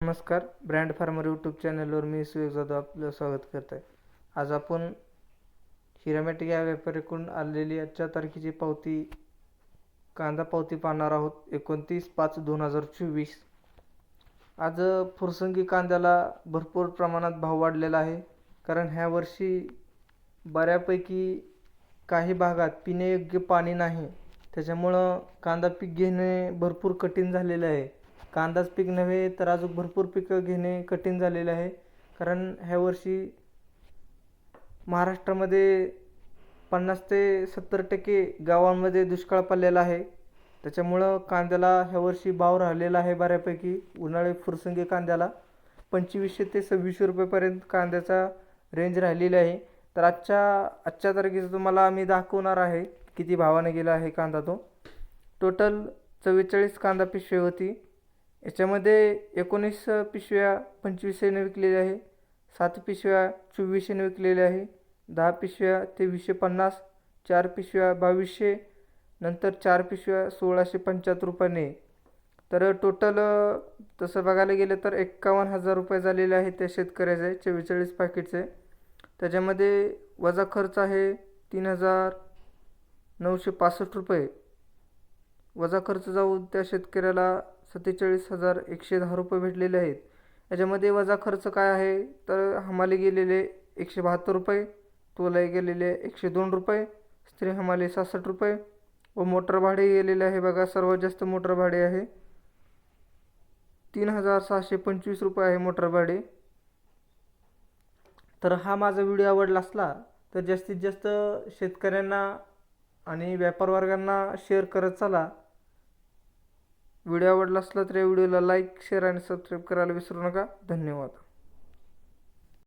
नमस्कार brand farmer YouTube चॅनलवर मी सुयोग जाधव आपलं स्वागत करत आहे आज आपण हिरामॅटिक या व्यापाऱ्याकडून आलेली आजच्या तारखेची पावती कांदा पावती पाहणार आहोत एकोणतीस पाच दोन हजार चोवीस. आज फुरसंगी कांद्याला भरपूर प्रमाणात भाव वाढलेला आहे कारण ह्या वर्षी बऱ्यापैकी काही भागात पिण्यायोग्य पाणी नाही. त्याच्यामुळं कांदा पीक घेणे भरपूर कठीण झालेलं आहे. कांदाच पीक नव्हे तर अजून भरपूर पिकं घेणे कठीण झालेलं आहे. कारण ह्या वर्षी महाराष्ट्रामध्ये पन्नास ते सत्तर टक्के गावांमध्ये दुष्काळ पडलेला आहे. त्याच्यामुळं कांद्याला ह्या वर्षी भाव राहिलेला आहे बऱ्यापैकी उन्हाळी फुरसंगी कांद्याला. पंचवीसशे ते सव्वीसशे रुपयेपर्यंत कांद्याचा रेंज राहिलेली आहे. तर आजच्या आजच्या तारखेचं तुम्हाला आम्ही दाखवणार आहे किती भावाने गेला आहे कांदा तो. टोटल चव्वेचाळीस कांदा पिशवी होती. याच्यामध्ये एकोणीस पिशव्या पंचवीसशेने विकलेल्या आहे. सात पिशव्या चोवीसशेने विकलेल्या आहे. दहा पिशव्या तेवीसशे पन्नास चार पिशव्या बावीसशे नंतर चार पिशव्या सोळाशे पंच्याहत्तर रुपयाने. तर टोटल तसं बघायला गेलं तर एक्कावन्न हजार रुपये झालेले आहे त्या शेतकऱ्याचे चव्वेचाळीस पॅकेटचे त्याच्यामध्ये वजा खर्च आहे तीन हजार नऊशे पासष्ट रुपये. वजा खर्च जाऊन त्या शेतकऱ्याला सत्तेचाळीस हजार एकशे दहा रुपये भेटलेले आहेत. याच्यामध्ये वजा खर्च काय आहे? तर हमाले गेलेले एकशे बहात्तर रुपये तोलाय गेलेले एकशे दोन रुपये स्त्री हमाले सहासष्ट रुपये व मोटर भाडे गेलेले आहे बघा सर्वात जास्त मोटर भाडे आहे. तीन हजार सहाशे पंचवीस रुपये आहे मोटर भाडे. तर हा माझा व्हिडिओ आवडला असला तर जास्तीत जास्त शेतकऱ्यांना आणि व्यापार वर्गांना शेअर करत चला. व्हिडिओ आवडला असला तर या व्हिडिओला लाईक शेअर आणि सबस्क्राईब करायला विसरू नका. धन्यवाद.